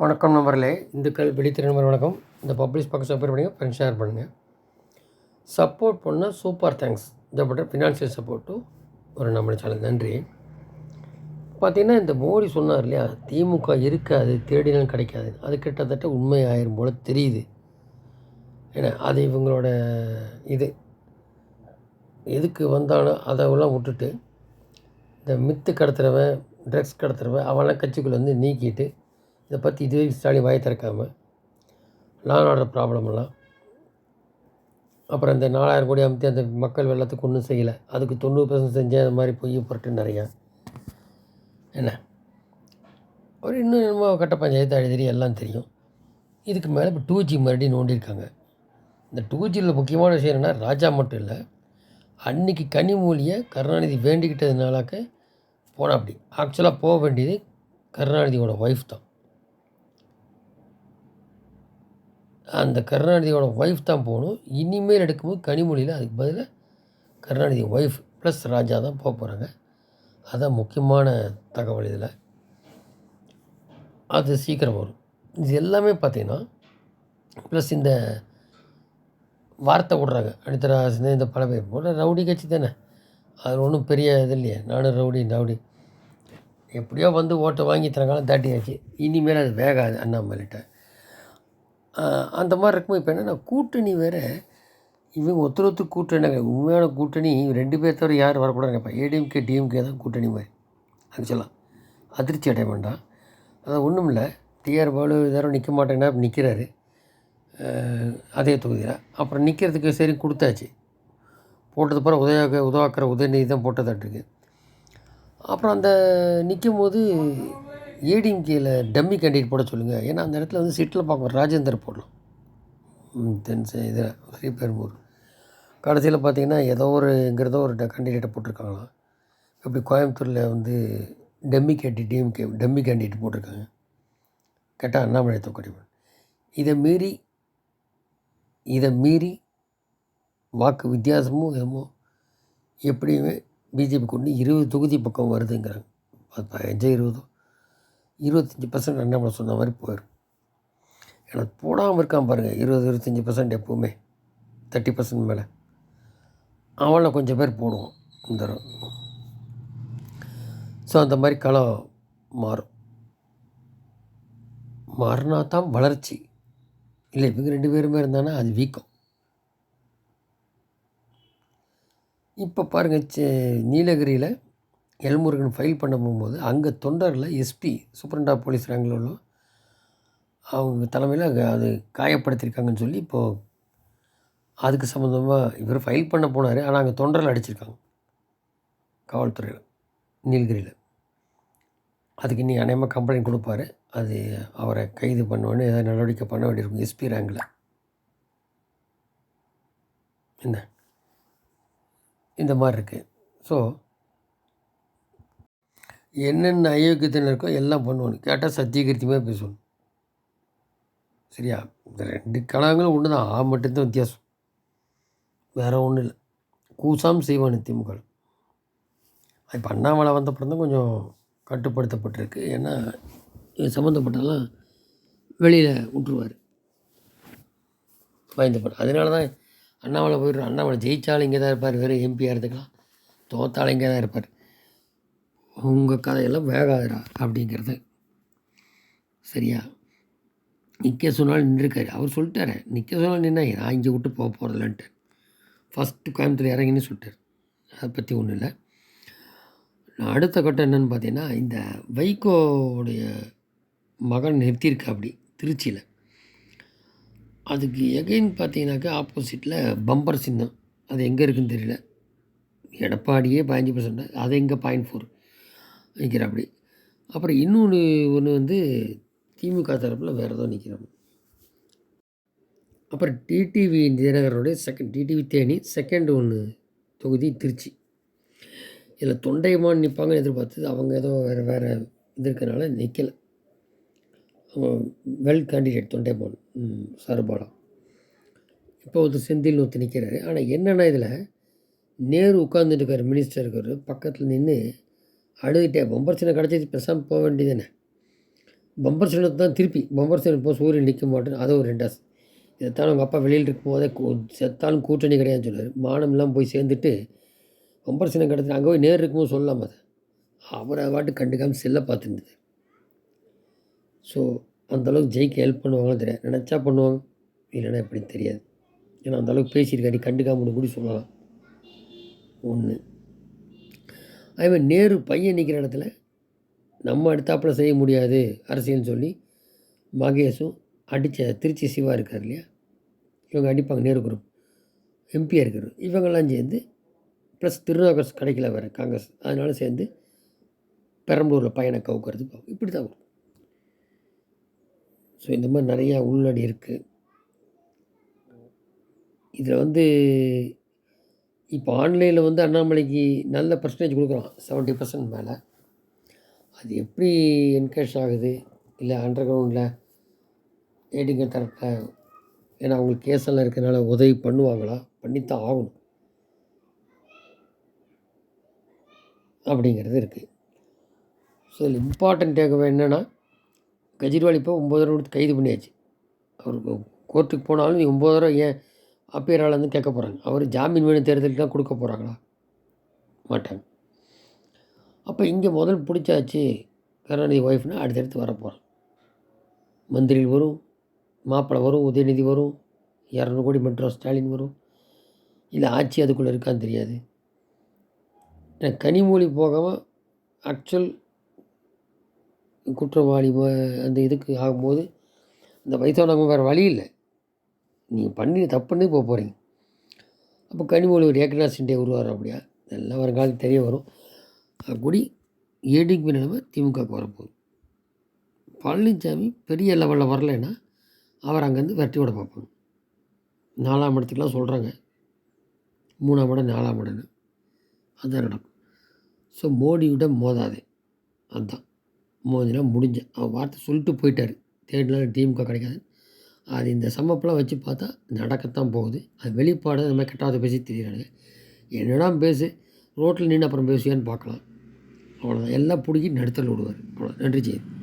வணக்கம் நண்பர்களே. இந்துக்கள் வெளித்திற நம்பர் வணக்கம். இந்த பப்ளிஷ் பக்கம் சப்போர்ட் பண்ணுங்கள் ஃப்ரெண்ட்ஸ் ஷேர் பண்ணுங்கள் சப்போர்ட் பண்ணால் சூப்பர் தேங்க்ஸ் இதை பண்ணுற ஃபினான்ஷியல் சப்போர்ட்டும் ஒரு நம்ம சேனல். நன்றி. பார்த்தீங்கன்னா இந்த மோடி சொன்னார் இல்லையா திமுக இருக்காது தேடினாலும் கிடைக்காது. அது கிட்டத்தட்ட உண்மை ஆயிரும் போல் தெரியுது. ஏன்னா அது இவங்களோட இது. எதுக்கு வந்தாலும் அதெல்லாம் விட்டுட்டு இந்த மித்து கடத்துறவன் ட்ரக்ஸ் கடத்துறவன் அவனை கட்சிக்குள்ளே வந்து நீக்கிட்டு இதை பற்றி இதுவே ஸ்டாலின் வாயை திறக்காமல் லான் ஆர்டர் ப்ராப்ளமெல்லாம் அப்புறம் இந்த நாலாயிரம் கோடி அமைத்து அந்த மக்கள் வெள்ளத்துக்கு ஒன்றும் செய்யலை. அதுக்கு தொண்ணூறு பர்சன்ட் செஞ்சேன் அது மாதிரி பொய் புரட்டு நிறையா. என்ன? ஒரு இன்னும் என்னமோ கட்ட பஞ்சாயத்து அழுதிரி எல்லாம் தெரியும். இதுக்கு மேலே இப்போ டூ ஜி மறுபடியும் நோண்டியிருக்காங்க. இந்த டூ ஜியில் முக்கியமான விஷயம் என்னென்னா ராஜா மட்டும் இல்லை அன்னைக்கு கனிமூலியை கருணாநிதி வேண்டிக்கிட்டதுனாலாக்க போனால் அப்படி ஆக்சுவலாக போக வேண்டியது கருணாநிதியோட ஒய்ஃப் தான். அந்த கருணாநிதியோட ஒய்ஃப் தான் போகணும். இனிமேல் எடுக்கும்போது கனிமொழியில் அதுக்கு பதிலாக கருணாநிதி ஒய்ஃப் ப்ளஸ் ராஜா தான் போக போகிறாங்க அதுதான் முக்கியமான தகவல் இதில். அது சீக்கிரம் வரும். இது எல்லாமே பார்த்திங்கன்னா ப்ளஸ் இந்த வார்த்தை விட்றாங்க அனிதரா இந்த பல பேர். போட ரவுடி கட்சி தானே. அது ஒன்றும் பெரிய இது இல்லையே. நானும் ரவுடி ரவுடி. எப்படியோ வந்து ஓட்டை வாங்கி தரங்காலம் தாட்டியாச்சு. இனிமேல் அது வேகாது அண்ணாமலைகிட்ட. அந்த மாதிரி இருக்கும்போது இப்போ என்னென்னா கூட்டணி வேறு இவங்க ஒருத்தர் ஒருத்தர் கூட்டணி உண்மையான கூட்டணி ரெண்டு பேர் தவிர யார் வரக்கூடாது நினைப்பேன் ஏடிஎம்கே டிஎம்கே தான் கூட்டணி மாதிரி. ஆக்சுவலாக அதிர்ச்சி அடைய வேண்டாம். அதான் ஒன்றும் இல்லை. டிஆர் பாலு இதரம் நிற்க மாட்டேங்கன்னா நிற்கிறாரு அதே தொகுதியில் அப்புறம் நிற்கிறதுக்கு சரி கொடுத்தாச்சு. போட்டது பிறகு உதய உதவாக்கிற உதயநிதி தான் போட்டதாட்டுருக்கு. அப்புறம் அந்த நிற்கும் போது ஏடிஎம்கேயில் டம்மி கேண்டிடேட் போட சொல்லுங்கள் ஏன்னா அந்த இடத்துல வந்து சிட்டில் பார்க்குறோம் ராஜேந்தர் போடலாம். தென் இதில் ஸ்ரீபெரும்பூர் கடைசியில் பார்த்தீங்கன்னா ஏதோ ஒரு இங்கிறதோ ஒரு கேண்டிடேட்டை போட்டிருக்காங்களாம். இப்படி கோயம்புத்தூரில் வந்து டம்மி கேண்டி டிஎம்கே டம்மி கேண்டிடேட் போட்டிருக்காங்க. கேட்டால் அண்ணாமலை தொக்கடிவன் இதை மீறி இதை மீறி வாக்கு வித்தியாசமும் என்னமோ எப்படியுமே பிஜேபி கொண்டு இருபது தொகுதி பக்கம் வருதுங்கிறாங்க. பதினஞ்சோ இருபதோ. இருபத்தஞ்சி பர்சன்ட் அண்ணாமலை சொன்ன மாதிரி போயிடும் எனக்கு போடாமல் இருக்கான் பாருங்கள் இருபது இருபத்தஞ்சி பர்சன்ட் எப்போவுமே தேர்ட்டி பர்சன்ட் மேலே. அவனை கொஞ்சம் பேர் போடுவோம் இந்த ஸோ அந்த மாதிரி களம் மாறும். மாறினா தான் வளர்ச்சி. இல்லை இவங்க ரெண்டு பேருமே இருந்தானா அது வீக்கம். இப்போ பாருங்கள் நீலகிரியில் எல்முருகன் ஃபைல் பண்ண போகும்போது அங்கே தொண்டரில் எஸ்பி சூப்பரண்டா போலீஸ் ரேங்கில் உள்ள அவங்க தலைமையில் அது காயப்படுத்தியிருக்காங்கன்னு சொல்லி இப்போது அதுக்கு சம்மந்தமாக இவர் ஃபைல் பண்ண போனார். ஆனால் அங்கே தொண்டரில் அடிச்சிருக்காங்க. காவல்துறையில் நீலகிரியில். அதுக்கு இன்னி அநேகமாக கம்ப்ளைண்ட் கொடுப்பாரு. அது அவரை கைது பண்ணுவோன்னு ஏதாவது நடவடிக்கை பண்ண வேண்டியிருக்கும் எஸ்பி ரேங்கில் என்ன? இந்த மாதிரி இருக்குது ஸோ என்னென்ன அயோக்கியத்தில் இருக்கோ எல்லாம் பண்ணுவானு கேட்டால் சத்தியகிருத்தியமாக பேசணும் சரியா? இந்த ரெண்டு கழகங்களும் ஒன்று தான் ஆ மட்டும்தான் வித்தியாசம். வேறு ஒன்றும் இல்லை. கூசாம் செய்வானு திமுக இப்போ அண்ணாமலை வந்தப்பறம் தான் கொஞ்சம் கட்டுப்படுத்தப்பட்டிருக்கு. ஏன்னா இது சம்மந்தப்பட்டதெல்லாம் வெளியில் விட்டுருவார். பயந்துப்படும் அதனால தான் அண்ணாமலை போயிடுறோம் அண்ணாமலை ஜெயித்தாலும் இங்கே தான் இருப்பார் வேறு எம்பியாக இருந்துக்கலாம். தோத்தாலும் இங்கே தான் இருப்பார். உங்கள் கதையெல்லாம் வேகாதுரா அப்படிங்கிறது. சரியா? நிற்க சொன்னாலும் நின்றுருக்காரு. அவர் சொல்லிட்டாரு நிற்க சொன்னாலும் நின்னா நான் இங்கே விட்டு போக போகிறதில்லன்ட்டு ஃபஸ்ட்டு கோயம்புத்தூர் இறங்கின்னு சொல்லிட்டார். அதை பற்றி ஒன்றும் இல்லை. நான் அடுத்த கட்டம் என்னென்னு பார்த்தீங்கன்னா இந்த வைகோடைய மகன் நிறுத்தியிருக்கா அப்படி திருச்சியில். அதுக்கு எகைன் பார்த்தீங்கன்னாக்கா ஆப்போசிட்டில் பம்பர் சின்னம். அது எங்கே இருக்குதுன்னு தெரியல. எடப்பாடியே பதினஞ்சு பர்சன்ட் அது எங்கே பாயிண்ட் ஃபோர் நிற்கிறாப்படி அப்புறம் இன்னொன்று ஒன்று வந்து திமுக தரப்பில் வேறு ஏதோ நிற்கிறாங்க அப்புறம் டிடிவி தினகரனுடைய செகண்ட் டிடிவி தேனி செகண்ட் ஒன்று தொகுதி திருச்சி. இதில் தொண்டைமான் நிற்பாங்கன்னு எதிர்பார்த்தது. அவங்க ஏதோ வேறு வேறு இது இருக்கிறனால நிற்கலை வெல் கேண்டிடேட் தொண்டைமான் சார்பாலம் இப்போ ஒரு செந்தில் ஒருத்தர் நிற்கிறாரு ஆனால் என்னென்னா இதில் நேரு உட்காந்துட்டு இருக்கார் மினிஸ்டர் இருக்கார் பக்கத்தில் நின்று அழுதுகிட்டே பொம்பர் சீனை கிடச்சி பெருசாக போக வேண்டியதுன்னு பம்பர் சின்னத்தை தான் திருப்பி பம்பர் சின்னம் போய் சூரியன் நிற்க மாட்டேன் அது ஒரு ரெண்டாஸ் இதைத்தான் அவங்க அப்பா வெளியில் இருக்கும் போதே செத்தாலும் கூட்டணி கிடையாதுன்னு சொல்லுவார். மானம் போய் சேர்ந்துட்டு பம்பர் சீனை கிடச்சி அங்கே போய் நேர் இருக்கும்போது சொல்லலாம் அதை? அவரை வாட்டு கண்டுக்காமல் செல்ல பார்த்துருந்தது. ஸோ அந்தளவுக்கு ஜெயிக்க ஹெல்ப் பண்ணுவாங்களும் தெரியாது. நினச்சா பண்ணுவாங்க இல்லைன்னா எப்படின்னு தெரியாது. ஏன்னா அந்தளவுக்கு பேசியிருக்காரு கண்டுக்காமல் கூட சொல்லலாம் ஒன்று அதேமாதிரி நேரு பையன் நிற்கிற இடத்துல நம்ம அடுத்தாப்புல செய்ய முடியாது அரசியல்னு சொல்லி மகேஷும் அடித்த திருச்சி சிவா இருக்கார் இல்லையா? இவங்க அடிப்பாங்க நேரு குரூப் எம்பியாக இருக்கிறது இவங்கெல்லாம் சேர்ந்து ப்ளஸ் திருநாகர்ஸ் கிடைக்கல வேறு காங்கிரஸ். அதனால சேர்ந்து பெரம்பலூரில் பையனை கவுக்கிறது இப்படி தான் வரும். ஸோ இந்த மாதிரி நிறையா உள்ளடி இருக்குது இதில் வந்து இப்போ ஆன்லைனில் வந்து அண்ணாமலைக்கு நல்ல பர்சன்டேஜ் கொடுக்குறான். செவன்ட்டி பர்சன்ட் மேலே. அது எப்படி என்கரேஜ் ஆகுது? இல்லை அண்டர் கிரவுண்டில் ஏடிங்க தரப்பில் ஏன்னா அவங்களுக்கு கேஸெல்லாம் இருக்கிறனால உதவி பண்ணுவாங்களா? பண்ணித்தான் ஆகணும். அப்படிங்கிறது இருக்குது ஸோ இதில் இம்பார்ட்டன்ட் டேக்அவே என்னென்னா கெஜ்ரிவால் இப்போ ஒம்பது கொடுத்து கைது பண்ணியாச்சு. அவர் கோர்ட்டுக்கு போனாலும் நீ ஒம்பது ரூபா ஏன் அப்பீரால் வந்து கேட்க போகிறாங்க. அவர் ஜாமீன் வேணும் தேர்தலுக்கு தான் கொடுக்க போகிறாங்களா? மாட்டாங்க. அப்போ இங்கே முதல் பிடிச்சாச்சு கருணாநிதி ஒய்ஃப்னா அடுத்தடுத்து வரப்போகிறான் மந்திரிகள் வரும் மாப்பிள்ளை வரும் உதயநிதி வரும் இரநூறு கோடி மெட்ரோ ஸ்டாலின் வரும். இல்லை ஆட்சி அதுக்குள்ளே இருக்கான்னு தெரியாது. ஏன்னா கனிமொழி போகாமல் ஆக்சுவல் குற்றவாளி ம- அந்த இதுக்கு ஆகும்போது இந்த வயசானவங்க வேறு வழி இல்லை. நீங்கள் பண்ணி தப்புன்னு போக போகிறீங்க அப்போ கனிமொழி ஒரு ஏக்கநாத் சிண்டே உருவார் அப்படியா? இதெல்லாம் வருங்காலத்துக்கு தெரிய வரும். அப்படி ஏடிக்கு நிலைமை திமுகவுக்கு வரப்போகுது. பழனிசாமி பெரிய லெவலில் வரலைன்னா அவர் அங்கேருந்து விரட்டி விட பார்ப்பாங்க. நாலாம் இடத்துக்குலாம் சொல்கிறாங்க மூணாம் இடம் நாலாம் இடம்னு. அதுதான் நடக்கும் ஸோ மோடியோட மோதாதே. அதுதான் மோதினா முடிஞ்ச. அவர் வார்த்தை சொல்லிட்டு போயிட்டார். தேடினாலும் திமுக கிடைக்காது அது இந்த சம்மப்பெலாம் வச்சு பார்த்தா நடக்கத்தான் போகுது. அது வெளிப்பாடு நம்ம மாதிரி கெட்டாத பேசி தெரியுறாங்க என்னடா பேசு ரோட்டில் நின்று அப்புறம் பேசுவியான்னு பார்க்கலாம். அவ்வளோதான் எல்லாம் பிடிக்கி நடுத்தல் விடுவார். அவ்வளோ நன்றி செய்யுது